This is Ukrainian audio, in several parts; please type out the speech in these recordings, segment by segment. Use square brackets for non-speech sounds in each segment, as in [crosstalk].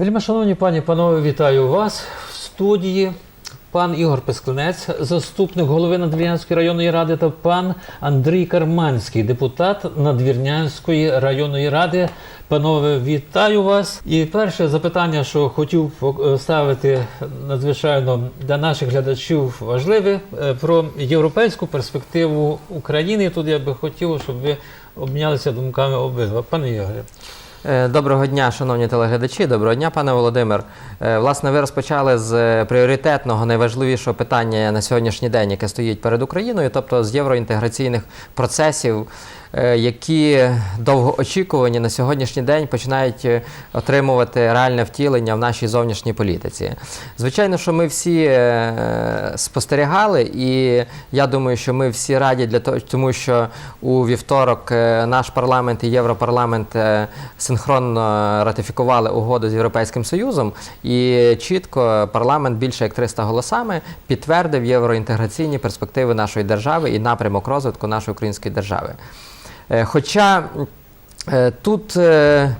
Вельми шановні пані панове, вітаю вас в студії. Пан Ігор Песклинець, заступник голови Надвірнянської районної ради, та пан Андрій Карманський, депутат Надвірнянської районної ради. Панове, вітаю вас. І перше запитання, що хотів ставити надзвичайно для наших глядачів важливе е, про європейську перспективу України. Тут я би хотів, щоб ви обмінялися думками обидва. Пане Ігоре. Е, Доброго дня, шановні телеглядачі. Доброго дня, пане Володимир. Е, Власне, ви розпочали з е, пріоритетного, найважливішого питання на сьогоднішній день, яке стоїть перед Україною, тобто з євроінтеграційних процесів, які довгоочікувані на сьогоднішній день починають отримувати реальне втілення в нашій зовнішній політиці. Звичайно, що ми всі спостерігали, і я думаю, що ми всі раді для того, тому що у вівторок наш парламент і Європарламент синхронно ратифікували угоду з Європейським Союзом, і чітко парламент більше як 300 голосами підтвердив євроінтеграційні перспективи нашої держави і напрямок розвитку нашої української держави. Е, Хоча е, тут е,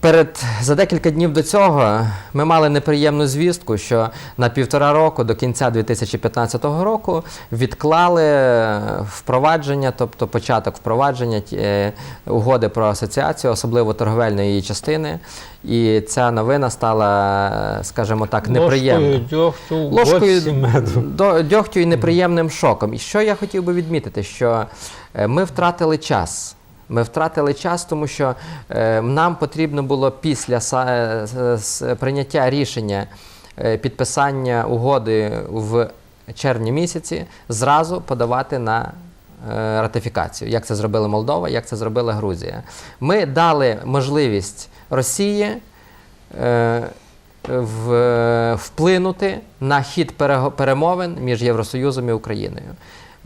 перед за декілька днів до цього ми мали неприємну звістку, що на півтора року до кінця 2015 року відклали впровадження, тобто початок впровадження е, угоди про асоціацію, особливо торговельної її частини. І ця новина стала, скажімо так, неприємною. Ложкою дьогтю, Ложкою до дьогтю і неприємним шоком. І що я хотів би відмітити, що е, ми втратили час. Ми втратили час, тому що е, нам потрібно було після е, с- прийняття рішення е, підписання угоди в червні місяці зразу подавати на е, ратифікацію, як це зробила Молдова, як це зробила Грузія. Ми дали можливість Росії е, вплинути на хід перемовин між Євросоюзом і Україною.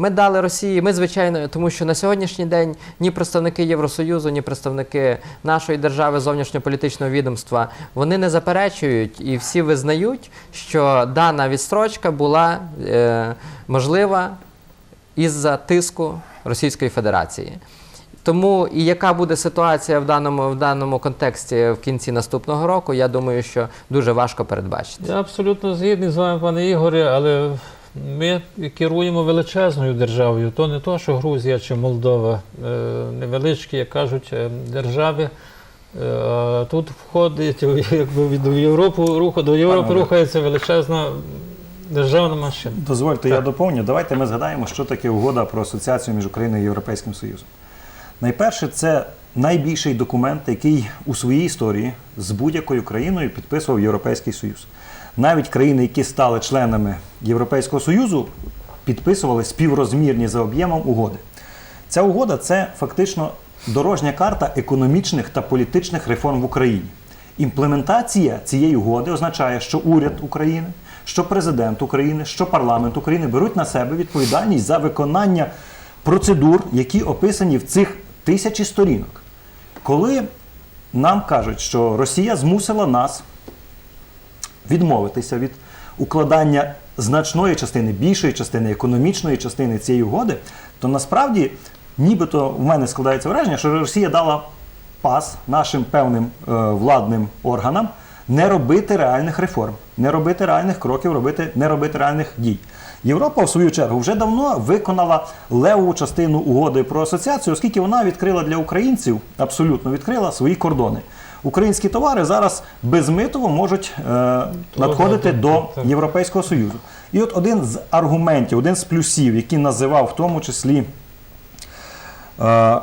Ми дали Росії, ми звичайно, тому що на сьогоднішній день ні представники Євросоюзу, ні представники нашої держави зовнішньополітичного відомства вони не заперечують і всі визнають, що дана відстрочка була е, можлива із-за тиску Російської Федерації. Тому і яка буде ситуація в даному, в даному контексті в кінці наступного року, я думаю, що дуже важко передбачити. Я абсолютно згідний з вами, пане Ігоре, але ми керуємо величезною державою. То не то, що Грузія чи Молдова, е, невеличкі, як кажуть, е, держави. Е, Тут входить якби від Європи руху до Європи рухається величезна державна машина. Дозвольте, Так. я доповню. Давайте ми згадаємо, що таке угода про асоціацію між Україною і Європейським Союзом. Найперше, це найбільший документ, який у своїй історії з будь-якою країною підписував Європейський Союз. Навіть країни, які стали членами Європейського Союзу, підписували співрозмірні за об'ємом угоди. Ця угода це фактично дорожня карта економічних та політичних реформ в Україні. Імплементація цієї угоди означає, що уряд України, що президент України, що парламент України беруть на себе відповідальність за виконання процедур, які описані в цих тисячі сторінок. Коли нам кажуть, що Росія змусила нас відмовитися від укладання значної частини, більшої частини, економічної частини цієї угоди, то насправді, нібито в мене складається враження, що Росія дала пас нашим певним е, владним органам не робити реальних реформ, не робити реальних кроків, робити, не робити реальних дій. Європа, в свою чергу, вже давно виконала левову частину угоди про асоціацію, оскільки вона відкрила для українців, абсолютно відкрила свої кордони. Українські товари зараз безмитово можуть е, надходити до. Європейського Союзу. І от один з аргументів, один з плюсів, який називав в тому числі, е,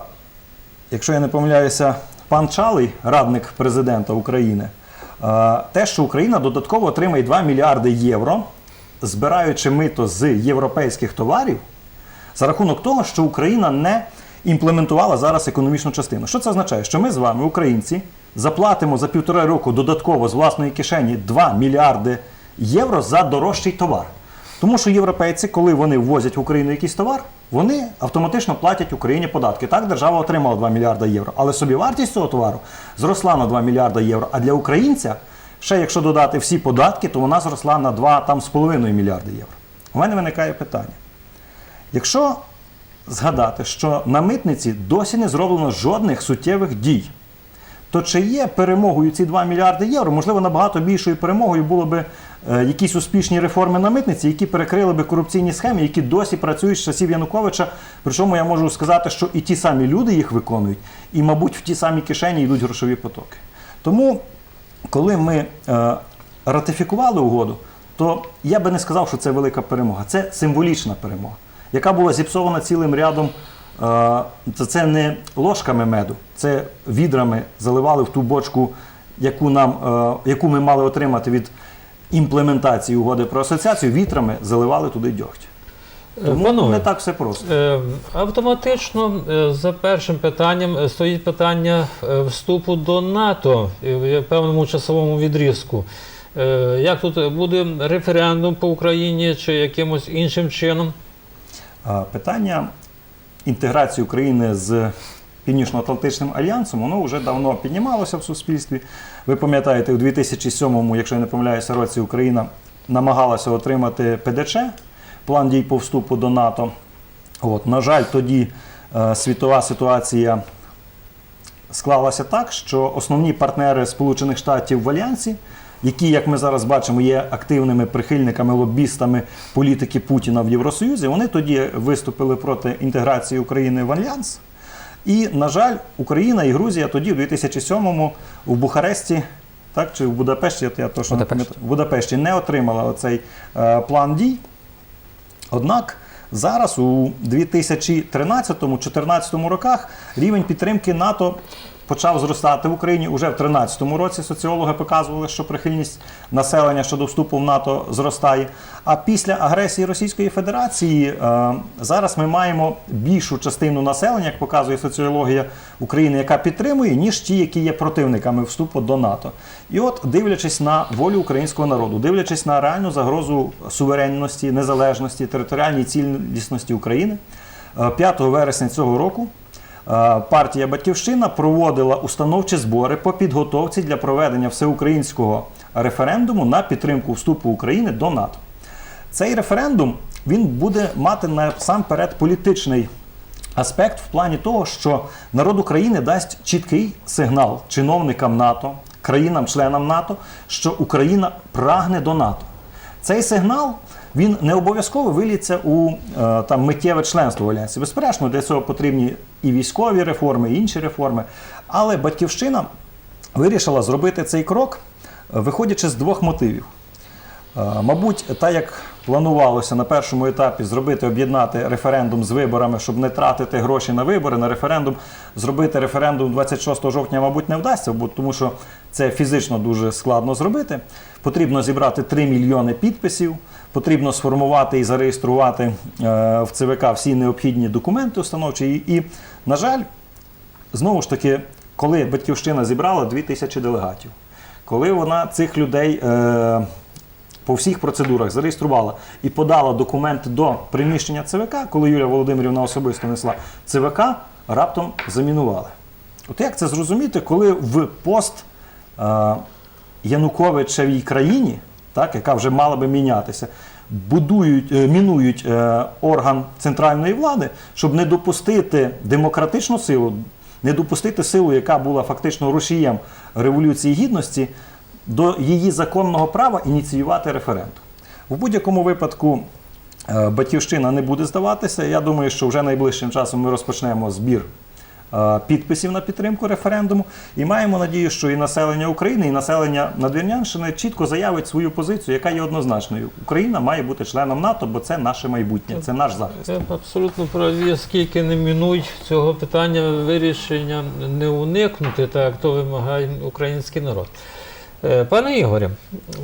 якщо я не помиляюся, пан Чалий, радник президента України, е, те, що Україна додатково отримає 2 мільярди євро, збираючи мито з європейських товарів, за рахунок того, що Україна не імплементувала зараз економічну частину. Що це означає? Що ми з вами, українці, заплатимо за півтора року додатково з власної кишені 2 мільярди євро за дорожчий товар. Тому що європейці, коли вони ввозять в Україну якийсь товар, вони автоматично платять Україні податки. Так, держава отримала 2 мільярда євро. Але собівартість цього товару зросла на 2 мільярда євро. А для українця, ще якщо додати всі податки, то вона зросла на 2,5 мільярди євро. У мене виникає питання. Якщо згадати, що на митниці досі не зроблено жодних суттєвих дій то чи є перемогою ці 2 мільярди євро? Можливо, набагато більшою перемогою було би е, якісь успішні реформи на митниці, які перекрили би корупційні схеми, які досі працюють з часів Януковича. Причому я можу сказати, що і ті самі люди їх виконують, і, мабуть, в ті самі кишені йдуть грошові потоки. Тому, коли ми е, ратифікували угоду, то я би не сказав, що це велика перемога. Це символічна перемога, яка була зіпсована цілим рядом. Е, Це, не ложками меду, це відрами заливали в ту бочку, яку, нам, е, яку ми мали отримати від імплементації угоди про асоціацію, вітрами заливали туди дьогть. Тому Панове, не так все просто. Е, Автоматично е, за першим питанням е, стоїть питання е, вступу до НАТО е, в певному часовому відрізку. Е, Як тут буде референдум по Україні чи якимось іншим чином? Питання інтеграції України з Північно-Атлантичним альянсом, воно вже давно піднімалося в суспільстві. Ви пам'ятаєте, у 2007-му, якщо я не помиляюся, році Україна намагалася отримати ПДЧ, план дій по вступу до НАТО. От, на жаль, тоді е, світова ситуація склалася так, що основні партнери Сполучених Штатів в Альянсі, які, як ми зараз бачимо, є активними прихильниками, лобістами політики Путіна в Євросоюзі, вони тоді виступили проти інтеграції України в Альянс. І, на жаль, Україна і Грузія тоді, в 2007-му, в Бухаресті, так, чи в Будапешті, я точно не Будапешт. пам'ятаю, в Будапешті не отримала оцей е, план дій. Однак зараз у 2013-2014 роках рівень підтримки НАТО почав зростати в Україні. Уже в 2013 році соціологи показували, що прихильність населення щодо вступу в НАТО зростає. А після агресії Російської Федерації е, зараз ми маємо більшу частину населення, як показує соціологія України, яка підтримує, ніж ті, які є противниками вступу до НАТО. І от, дивлячись на волю українського народу, дивлячись на реальну загрозу суверенності, незалежності, територіальній цілісності України, е, 5 вересня цього року е, партія Батьківщина проводила установчі збори по підготовці для проведення всеукраїнського референдуму на підтримку вступу України до НАТО. Цей референдум він буде мати насамперед політичний аспект в плані того, що народ України дасть чіткий сигнал чиновникам НАТО, країнам-членам НАТО, що Україна прагне до НАТО. Цей сигнал він не обов'язково виліться у е, там миттєве членство в альянсі. Безперечно, для цього потрібні і військові реформи, і інші реформи. Але батьківщина вирішила зробити цей крок, виходячи з двох мотивів. Е, Мабуть, так як планувалося на першому етапі зробити об'єднати референдум з виборами, щоб не тратити гроші на вибори, на референдум, зробити референдум 26 жовтня, мабуть, не вдасться, бо тому що це фізично дуже складно зробити. Потрібно зібрати 3 мільйони підписів, потрібно сформувати і зареєструвати е, в ЦВК всі необхідні документи установчі. І, на жаль, знову ж таки, коли батьківщина зібрала 2000 делегатів, коли вона цих людей е, по всіх процедурах зареєструвала і подала документи до приміщення ЦВК, коли Юлія Володимирівна особисто несла, ЦВК раптом замінували. От як це зрозуміти, коли в пост е, Януковичевій країні, так, яка вже мала би мінятися, будують, е, мінують е, орган центральної влади, щоб не допустити демократичну силу, не допустити силу, яка була фактично рушієм Революції Гідності, до її законного права ініціювати референдум. В будь-якому випадку е, Батьківщина не буде здаватися. Я думаю, що вже найближчим часом ми розпочнемо збір підписів на підтримку референдуму. І маємо надію, що і населення України, і населення Надвірнянщини чітко заявить свою позицію, яка є однозначною. Україна має бути членом НАТО, бо це наше майбутнє, це наш захист. Абсолютно праві, скільки не мінують цього питання вирішення не уникнути, так то вимагає український народ. Е, Пане Ігорі,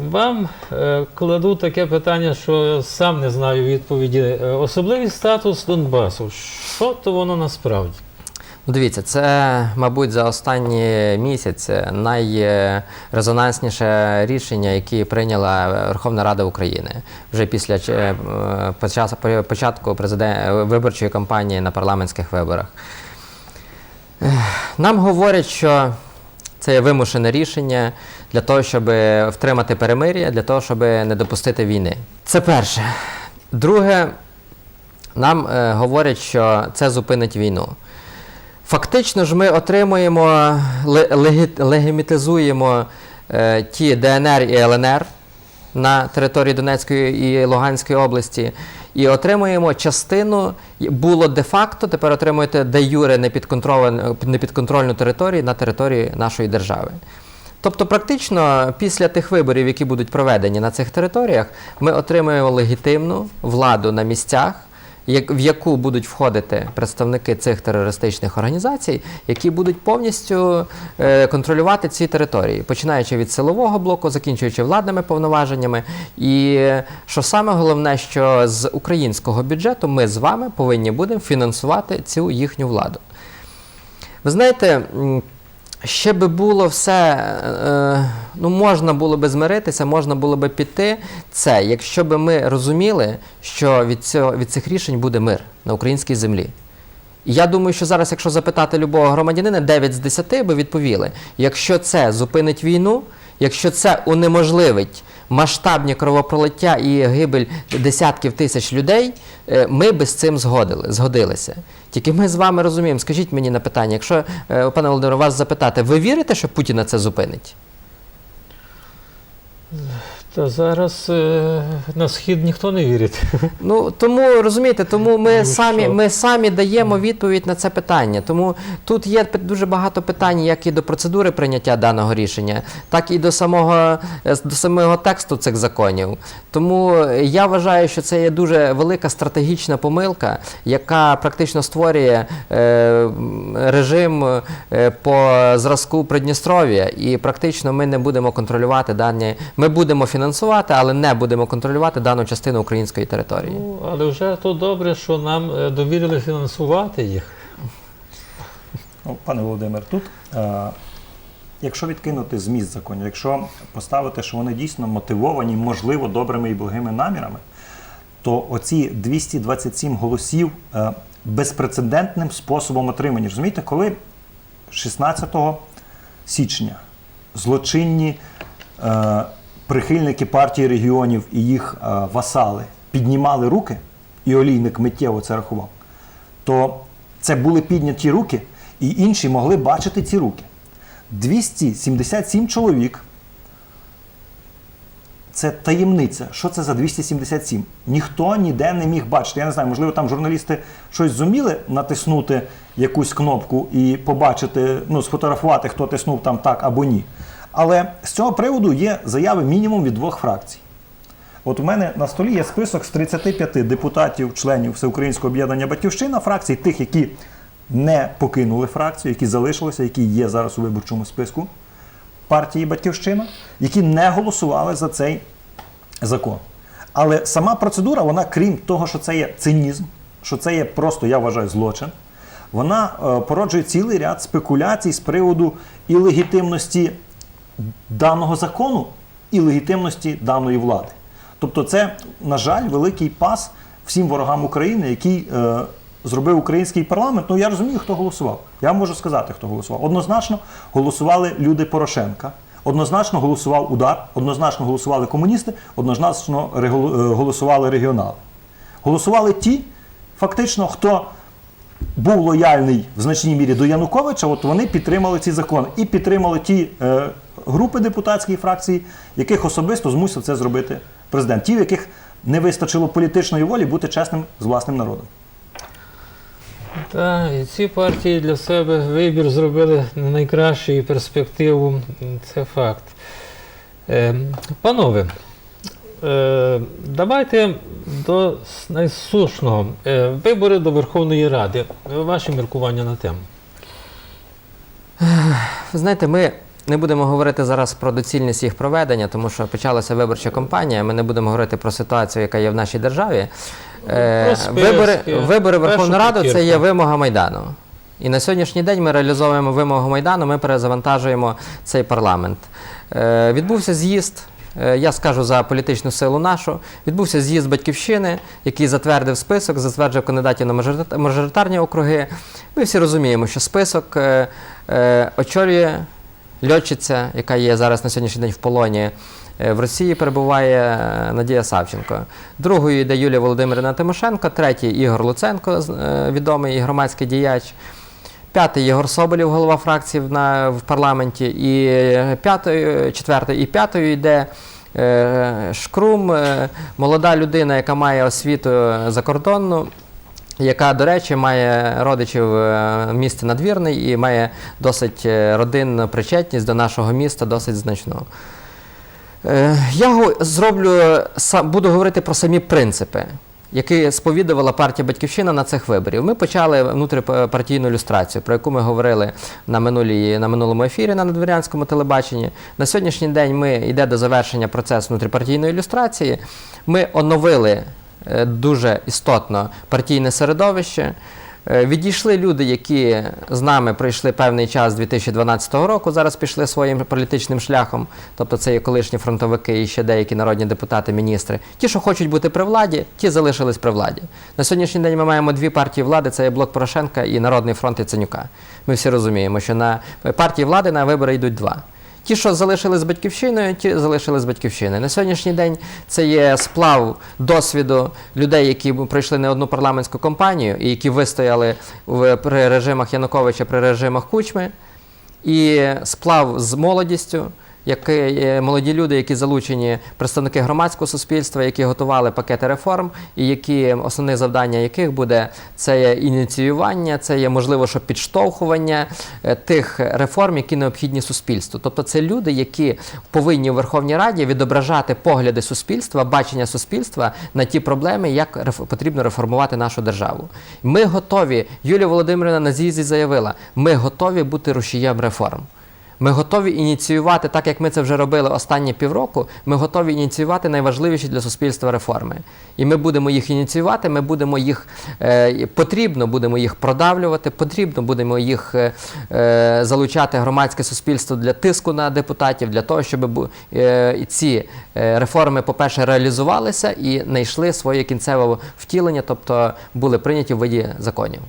вам е, кладу таке питання, що сам не знаю відповіді. Е, Особливий статус Донбасу. Що то воно насправді? Ну, дивіться, це, мабуть, за останні місяць найрезонансніше рішення, яке прийняла Верховна Рада України вже після е, початку виборчої кампанії на парламентських виборах. Нам говорять, що це є вимушене рішення для того, щоб втримати перемир'я, для того, щоб не допустити війни. Це перше. Друге, нам е, говорять, що це зупинить війну. Фактично ж ми отримуємо, ле- легімітизуємо е, ті ДНР і ЛНР на території Донецької і Луганської області і отримуємо частину, було де-факто, тепер отримуєте де юре непідконтрольну територію на території нашої держави. Тобто, практично після тих виборів, які будуть проведені на цих територіях, ми отримуємо легітимну владу на місцях, в яку будуть входити представники цих терористичних організацій, які будуть повністю е, контролювати ці території, починаючи від силового блоку, закінчуючи владними повноваженнями. І що саме головне, що з українського бюджету ми з вами повинні будемо фінансувати цю їхню владу. Ви знаєте, ще би було все, е, ну можна було би змиритися, можна було би піти. Це, якщо би ми розуміли, що від, цього, від цих рішень буде мир на українській землі. І я думаю, що зараз, якщо запитати любого громадянина, 9 з 10 би відповіли: якщо це зупинить війну, якщо це унеможливить масштабні кровопролиття і гибель десятків тисяч людей, е, ми би з цим згодили, згодилися. Тільки ми з вами розуміємо, скажіть мені на питання, якщо, е, пане Володимире, вас запитати, ви вірите, що Путіна це зупинить? Та зараз е, на схід ніхто не вірить. [laughs] Ну тому розумієте, тому ми Ну, самі що? ми самі даємо відповідь на це питання. Тому тут є дуже багато питань, як і до процедури прийняття даного рішення, так і до самого е, до самого тексту цих законів. Тому я вважаю, що це є дуже велика стратегічна помилка, яка практично створює е, режим е, по зразку Придністров'я, і практично ми не будемо контролювати дані. Ми будемо фінансувати, але не будемо контролювати дану частину української території. Ну, але вже то добре, що нам е, довірили фінансувати їх. Ну, пане Володимир, тут, е, якщо відкинути зміст законів, якщо поставити, що вони дійсно мотивовані, можливо, добрими і благими намірами, то оці 227 голосів е, безпрецедентним способом отримані. Розумієте, коли 16 січня злочинні е, прихильники партії регіонів і їх е, васали піднімали руки, і олійник миттєво це рахував, то це були підняті руки, і інші могли бачити ці руки. 277 чоловік. Це таємниця. Що це за 277? Ніхто ніде не міг бачити. Я не знаю, можливо, там журналісти щось зуміли натиснути якусь кнопку і побачити, ну, сфотографувати, хто тиснув там так або ні. Але з цього приводу є заяви мінімум від двох фракцій. От у мене на столі є список з 35 депутатів, членів Всеукраїнського об'єднання Батьківщина, фракцій, тих, які не покинули фракцію, які залишилися, які є зараз у виборчому списку партії Батьківщина, які не голосували за цей закон. Але сама процедура, вона, крім того, що це є цинізм, що це є просто, я вважаю, злочин, вона е, породжує цілий ряд спекуляцій з приводу і легітимності даного закону, і легітимності даної влади. Тобто, це, на жаль, великий пас всім ворогам України, який е, зробив український парламент. Ну я розумію, хто голосував. Я можу сказати, хто голосував. Однозначно голосували люди Порошенка. Однозначно голосував удар, однозначно голосували комуністи, однозначно е, голосували регіонали. Голосували ті, фактично, хто був лояльний в значній мірі до Януковича, от вони підтримали ці закони і підтримали ті е, групи депутатської фракції, яких особисто змусив це зробити президент. Ті, в яких не вистачило політичної волі бути чесним з власним народом. Та, і ці партії для себе вибір зробили не найкращий і перспективу. Це факт. Е, панове, е, давайте до найсушного. Е, вибори до Верховної Ради. Ваші міркування на тему. Ви знаєте, ми не будемо говорити зараз про доцільність їх проведення, тому що почалася виборча кампанія. Ми не будемо говорити про ситуацію, яка є в нашій державі. Е, вибори, вибори Верховної Ради це є вимога Майдану. І на сьогоднішній день ми реалізовуємо вимогу Майдану, ми перезавантажуємо цей парламент. Е, відбувся з'їзд. е, Я скажу за політичну силу нашу. Відбувся з'їзд батьківщини, який затвердив список, затверджив кандидатів на мажоритарні округи. Ми всі розуміємо, що список очолює льотчиця, яка є зараз на сьогоднішній день в полоні. Е, В Росії перебуває е, Надія Савченко. Другою йде Юлія Володимирівна Тимошенко, третій Ігор Луценко, е, відомий і громадський діяч. п'ятий Єгор Соболєв, голова фракції в, на, в парламенті, і п'ятою, четвертою і п'ятою йде е, Шкрум, е, молода людина, яка має освіту закордонну. Яка, до речі, має родичів е, в місті Надвірний і має досить е, родинну причетність до нашого міста, досить значну. Е, Я зроблю, буду говорити про самі принципи, які сповідувала партія Батьківщина на цих виборів. Ми почали внутріпартійну ілюстрацію, про яку ми говорили на, минулій, на минулому ефірі на надвірянському телебаченні. На сьогоднішній день ми йде до завершення процесу внутріпартійної ілюстрації. Ми оновили дуже істотно партійне середовище. Е, Відійшли люди, які з нами пройшли певний час 2012 року, зараз пішли своїм політичним шляхом. Тобто це є колишні фронтовики і ще деякі народні депутати, міністри. Ті, що хочуть бути при владі, ті залишились при владі. На сьогоднішній день ми маємо дві партії влади: це є блок Порошенка і Народний фронт Яценюка. Ми всі розуміємо, що на партії влади на вибори йдуть два. Ті, що залишили з батьківщиною, ті залишили з батьківщиною. На сьогоднішній день це є сплав досвіду людей, які пройшли не одну парламентську кампанію і які вистояли в, при режимах Януковича, при режимах Кучми, і сплав з молодістю. Які молоді люди, які залучені представники громадського суспільства, які готували пакети реформ, і які основне завдання яких буде це є ініціювання, це є можливо, що підштовхування е, тих реформ, які необхідні суспільству. Тобто, це люди, які повинні у Верховній Раді відображати погляди суспільства, бачення суспільства на ті проблеми, як потрібно реформувати нашу державу. Ми готові. Юлія Володимирівна на з'їзді заявила: ми готові бути рушієм реформ. Ми готові ініціювати, так як ми це вже робили останні півроку, ми готові ініціювати найважливіші для суспільства реформи. І ми будемо їх ініціювати, ми будемо їх е, потрібно будемо їх продавлювати, потрібно будемо їх е, е, залучати громадське суспільство для тиску на депутатів, для того, щоб е, ці е, реформи, по-перше, реалізувалися і знайшли своє кінцеве втілення, тобто були прийняті в виді законів.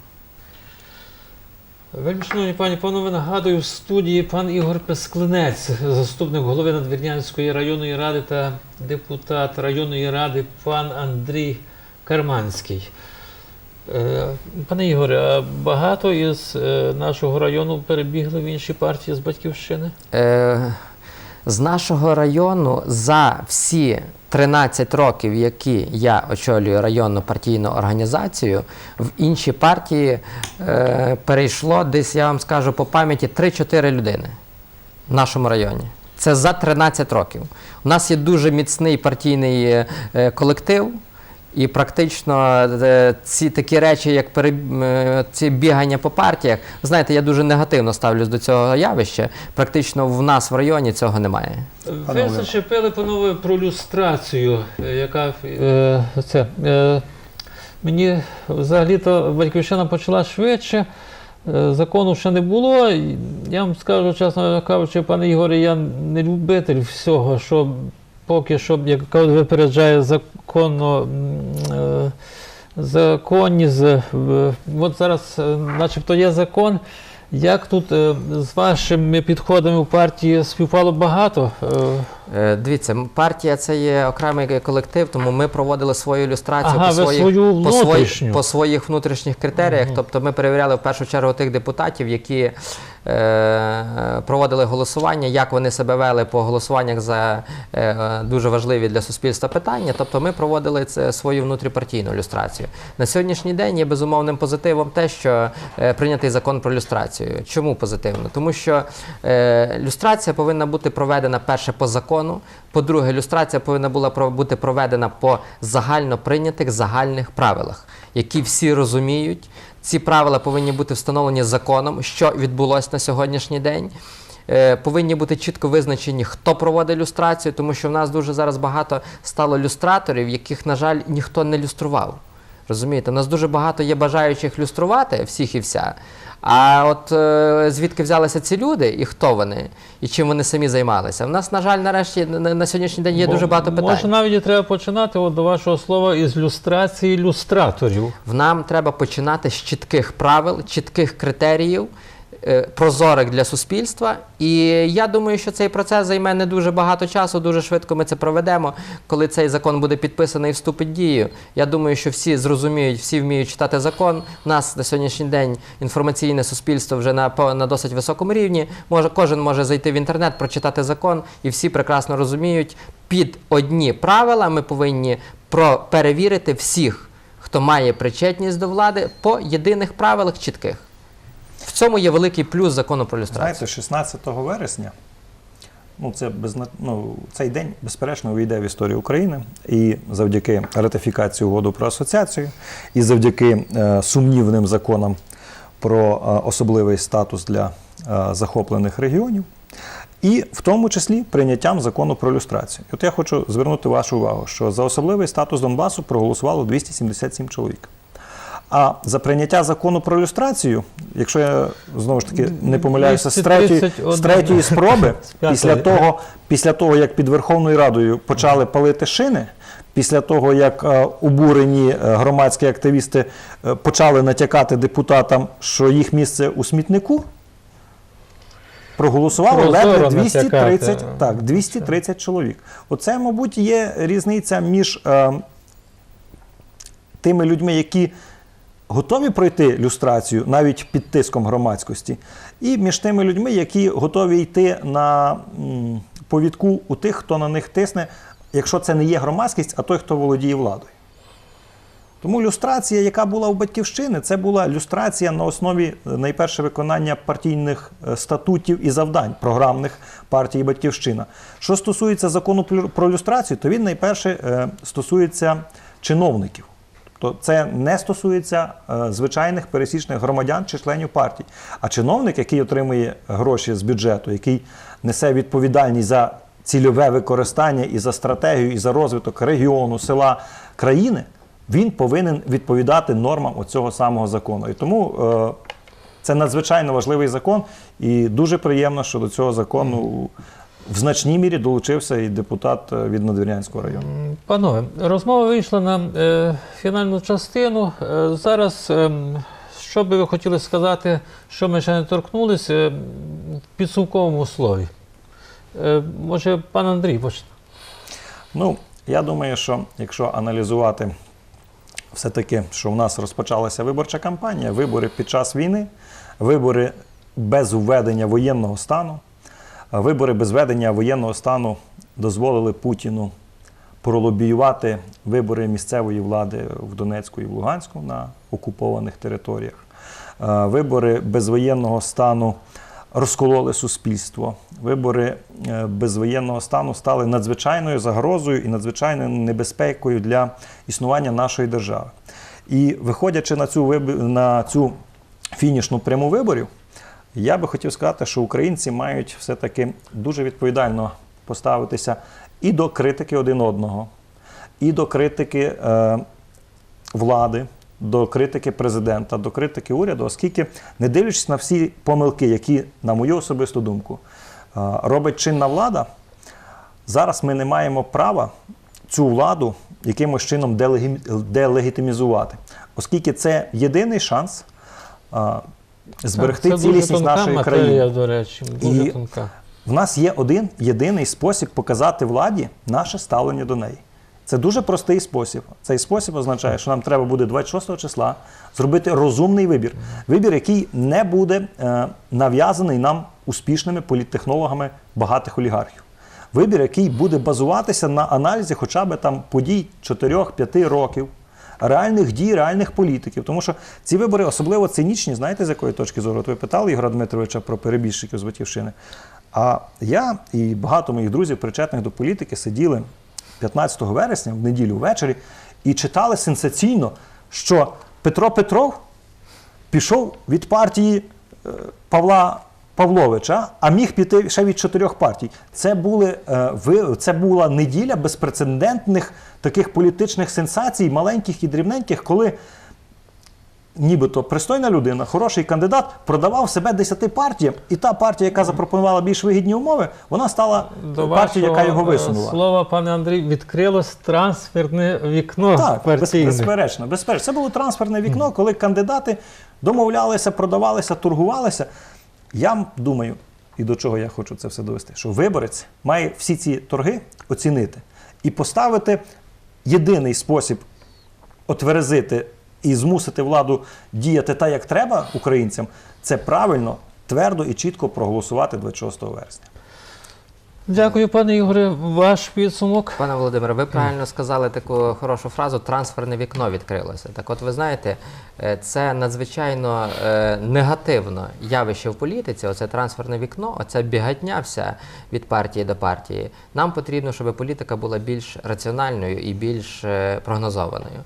Вельми шановні пані панове, нагадую, в студії пан Ігор Песклинець, заступник голови Надвірнянської районної ради та депутат районної ради пан Андрій Карманський. Е, Пане Ігоре, багато із е, нашого району перебігли в інші партії з батьківщини? Е, з нашого району за всі 13 років, які я очолюю районну партійну організацію, в інші партії е, перейшло десь, я вам скажу по пам'яті, 3-4 людини в нашому районі. Це за 13 років. У нас є дуже міцний партійний е, колектив. І практично е, ці такі речі, як пере, е, ці бігання по партіях, знаєте, я дуже негативно ставлюсь до цього явища. Практично в нас в районі цього немає. Ви зачепили, панове, про люстрацію, е, яка е, це. Е, мені взагалі-то батьківщина почала швидше. Закону ще не було. Я вам скажу, чесно кажучи, пане Ігоре, я не любитель всього, що поки що, як випереджає законно. е, Законні з от зараз, е, начебто, є закон. Як тут е, з вашими підходами у партії співпало багато? Дивіться, партія це є окремий колектив, тому ми проводили свою ілюстрацію Ага, по, своїх, свою по, свої- по своїх внутрішніх критеріях. Тобто ми перевіряли в першу чергу тих депутатів, які проводили голосування, як вони себе вели по голосуваннях за е, дуже важливі для суспільства питання. Тобто ми проводили це свою внутріпартійну ілюстрацію. На сьогоднішній день є безумовним позитивом те, що е, прийнятий закон про люстрацію. Чому позитивно? Тому що е, люстрація повинна бути проведена перше по закону. По-друге, люстрація повинна була бути проведена по загально прийнятих загальних правилах, які всі розуміють. Ці правила повинні бути встановлені законом, що відбулося на сьогоднішній день. Е, Повинні бути чітко визначені, хто проводить люстрацію, тому що в нас дуже зараз багато стало люстраторів, яких, на жаль, ніхто не люстрував. Розумієте, у нас дуже багато є бажаючих люструвати всіх і вся. А от е, звідки взялися ці люди, і хто вони, і чим вони самі займалися? У нас, на жаль, нарешті на, на сьогоднішній день є бо, дуже багато питань. Може, навіть і треба починати от, до вашого слова із люстрації люстраторів. В нам треба починати з чітких правил, чітких критеріїв, прозорих для суспільства. І я думаю, що цей процес займе не дуже багато часу, дуже швидко ми це проведемо. Коли цей закон буде підписаний і вступить в дію. Я думаю, що всі зрозуміють, всі вміють читати закон. У нас на сьогоднішній день інформаційне суспільство вже на, на досить високому рівні. Може, кожен може зайти в інтернет, прочитати закон, і всі прекрасно розуміють, під одні правила ми повинні перевірити всіх, хто має причетність до влади, по єдиних правилах чітких. В цьому є великий плюс закону про люстрацію. Знаєте, 16 вересня, ну, це безна... ну, цей день, безперечно, увійде в історію України. І завдяки ратифікації угоди про асоціацію, і завдяки е, сумнівним законам про е, особливий статус для е, захоплених регіонів, і в тому числі прийняттям закону про люстрацію. От я хочу звернути вашу увагу, що за особливий статус Донбасу проголосувало 277 чоловік. А за прийняття закону про люстрацію, якщо я знову ж таки не помиляюся, з третьої, з третьої спроби, [laughs] після того, після того, як під Верховною Радою почали палити шини, після того, як е, обурені е, громадські активісти е, почали натякати депутатам, що їх місце у смітнику, проголосувало ледве 230, так, 230 чоловік. Оце, мабуть, є різниця між е, тими людьми, які готові пройти люстрацію навіть під тиском громадськості, і між тими людьми, які готові йти на повідку у тих, хто на них тисне, якщо це не є громадськість, а той, хто володіє владою. Тому люстрація, яка була у батьківщини, це була люстрація на основі е, найперше виконання партійних е, статутів і завдань програмних партії Батьківщина. Що стосується закону про люстрацію, то він найперше е, стосується чиновників. Тобто це не стосується е, звичайних пересічних громадян чи членів партій. А чиновник, який отримує гроші з бюджету, який несе відповідальність за цільове використання і за стратегію, і за розвиток регіону, села, країни, він повинен відповідати нормам оцього самого закону. І тому е, це надзвичайно важливий закон, і дуже приємно, що до цього закону в значній мірі долучився і депутат е, від Надвірнянського району. Панове, розмова вийшла на е, фінальну частину. Е, зараз, е, що би ви хотіли сказати, що ми ще не торкнулися е, в підсумковому слові? Е, може, пан Андрій почне? Ну, я думаю, що якщо аналізувати все-таки, що в нас розпочалася виборча кампанія, вибори під час війни, вибори без введення воєнного стану, вибори без введення воєнного стану дозволили Путіну пролобіювати вибори місцевої влади в Донецьку і в Луганську на окупованих територіях. Вибори без воєнного стану розкололи суспільство. Вибори е, без воєнного стану стали надзвичайною загрозою і надзвичайною небезпекою для існування нашої держави. І виходячи на цю, виб- на цю фінішну пряму виборів, я би хотів сказати, що українці мають все-таки дуже відповідально поставитися і до критики один одного, і до критики е, влади, до критики президента, до критики уряду, оскільки, не дивлячись на всі помилки, які, на мою особисту думку, е, робить чинна влада, зараз ми не маємо права цю владу якимось чином делегі- делегітимізувати, оскільки це єдиний шанс е, зберегти Це дуже цілісність тонка нашої матерія, країни. до речі, дуже І- тонка. В нас є один єдиний спосіб показати владі наше ставлення до неї. Це дуже простий спосіб. Цей спосіб означає, що нам треба буде 26 числа зробити розумний вибір. Вибір, який не буде е, нав'язаний нам успішними політтехнологами багатих олігархів. Вибір, який буде базуватися на аналізі хоча б там подій 4-5 років, реальних дій, реальних політиків. Тому що ці вибори особливо цинічні, знаєте, з якої точки зору? От ви питали Ігора Дмитровича про перебіжчиків з Батьківщини. А я і багато моїх друзів, причетних до політики, сиділи 15 вересня в неділю ввечері і читали сенсаційно, що Петро Петров пішов від партії е, Павла Павловича, а міг піти ще від чотирьох партій. Це, були, е, ви- це була неділя безпрецедентних таких політичних сенсацій, маленьких і дрібненьких, коли нібито пристойна людина, хороший кандидат, продавав себе десяти партіям, і та партія, яка запропонувала більш вигідні умови, вона стала До партією, яка його е, висунула. Слова, пане Андрій, відкрилось трансферне вікно Так, партійне. безперечно, безперечно. Це було трансферне вікно, коли кандидати домовлялися, продавалися, торгувалися. Я думаю, і до чого я хочу це все довести, що виборець має всі ці торги оцінити і поставити єдиний спосіб отверезити і змусити владу діяти так, як треба українцям, це правильно, твердо і чітко проголосувати 26 вересня. Дякую, пане Ігоре. Ваш підсумок. Пане Володимире, ви правильно сказали таку хорошу фразу трансферне вікно відкрилося. Так от ви знаєте, е, це надзвичайно е, негативно явище в політиці, оце трансферне вікно, оця бігатня вся від партії до партії. Нам потрібно, щоб політика була більш раціональною і більш е, прогнозованою.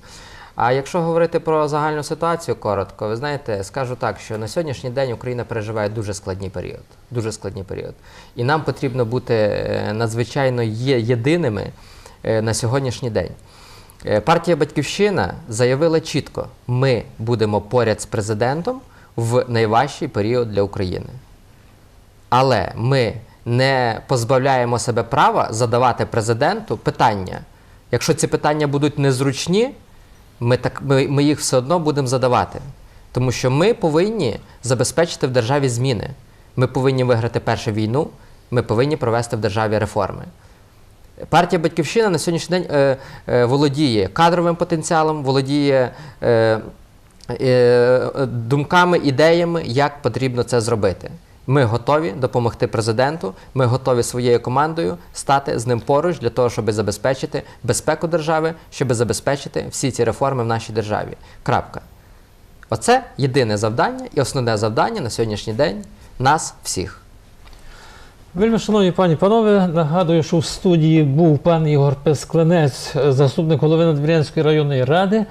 А якщо говорити про загальну ситуацію коротко, ви знаєте, скажу так, що на сьогоднішній день Україна переживає дуже складний період. Дуже складний період. І нам потрібно бути е, надзвичайно єдиними е, на сьогоднішній день. Е, Партія Батьківщина заявила чітко: ми будемо поряд з президентом в найважчий період для України. Але ми не позбавляємо себе права задавати президенту питання. Якщо ці питання будуть незручні, ми, так, ми, ми їх все одно будемо задавати. Тому що ми повинні забезпечити в державі зміни. Ми повинні виграти першу війну, ми повинні провести в державі реформи. Партія Батьківщина на сьогоднішній день е, е, володіє кадровим потенціалом, володіє е, е, думками, ідеями, як потрібно це зробити. Ми готові допомогти президенту, ми готові своєю командою стати з ним поруч для того, щоб забезпечити безпеку держави, щоб забезпечити всі ці реформи в нашій державі. Крапка. Оце єдине завдання і основне завдання на сьогоднішній день нас всіх. Вельми шановні пані панове, нагадую, що в студії був пан Ігор Песклинець, заступник голови Надвірянської районної ради,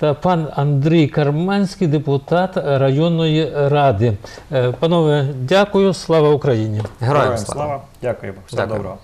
та пан Андрій Карманський, депутат районної ради. Е, панове, дякую, слава Україні! Героям слава! Дякую, все доброго.